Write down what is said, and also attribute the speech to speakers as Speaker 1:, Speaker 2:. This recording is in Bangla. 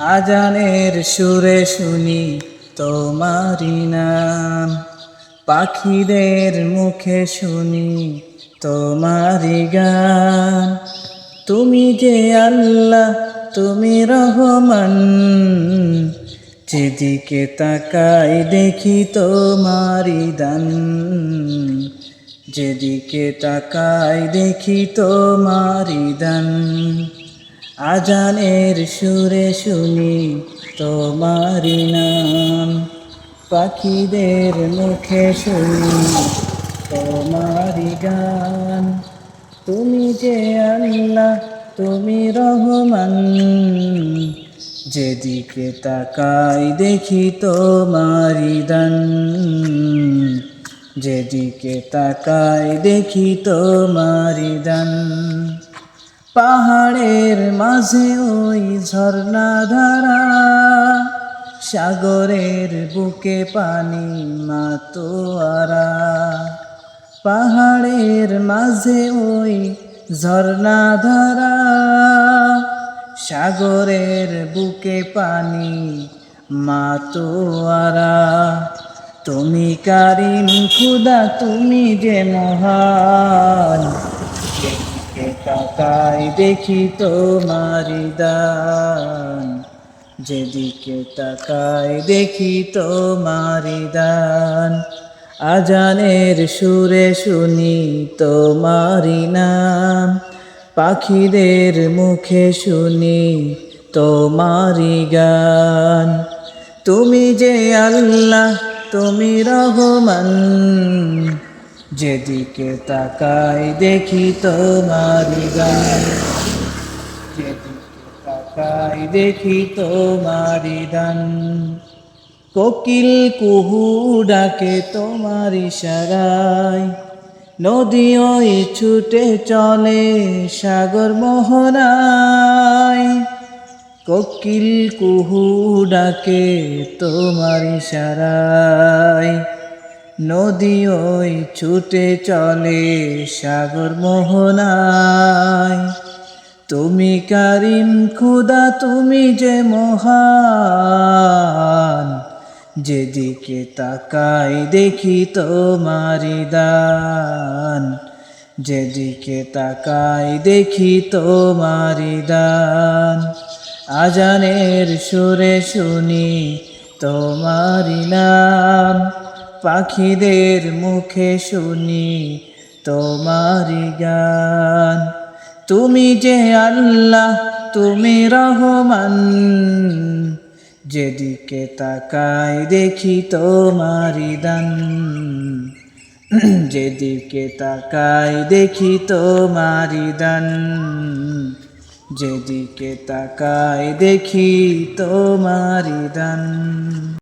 Speaker 1: আজানের সুরে শুনি তোমারি নাম। পাখিদের মুখে শুনি তোমারি গান। তুমি যে আল্লাহ, তুমি রহমান। যেদিকে তাকাই দেখি তোমারি দান। যেদিকে তাকাই দেখি তোমারি দান। আজানের সুরে শুনি তোমারি নাম। পাখিদের মুখে শুনি তোমারি গান। তুমি যে আল্লাহ, তুমি রহমান। যেদিকে তাকাই দেখি তোমারি দান। যেদিকে তাকাই দেখি তোমারি দান। পাহাড়ের মাঝে ওই ঝর্ণা ধারা, সাগরের বুকে পানি মাতোয়ারা। পাহাড়ের মাঝে ওই ঝর্ণা ধারা, সাগরের বুকে পানি মাতোয়ারা। তুমি কারিম, খুদা, তুমি যে মহান। যেদিকে তাকাই দেখি তোমারি দান যেদিকে তাকাই দেখি তোমারি দান আজানের সুরে শুনি তোমারি নাম। পাখিদের মুখে শুনি তোমারি গান। তুমি যে আল্লাহ, তুমি রহমান। যেদিকে তাকাই দেখি তোমারি গান যেদিকে তাকাই দেখি তোমারি দান কোকিল কুহু ডাকে তোমার ইশারায়। নদী ওই ছুটে চলে সাগর মোহনায়। কোকিল কুহু ডাকে তোমার ইশারায়। নদী ওই ছুটে চলে সাগর মোহনায়। তুমি কারিম খুদা, তুমি যে মহান, যেদিকে তাকাই দেখি তোমারি দান। যেদিকে তাকাই দেখি তোমারি দান। আজানের সুরে শুনি তোমারি নাম। পাখিদের মুখে শুনি তোমারি গান। তুমি যে আল্লাহ, তুমি রহমান। যেদিকে তাকাই দেখি তোমারি দান। যেদিকে তাকাই দেখি তোমারি দান। যেদিকে তাকাই দেখি তোমারি দান।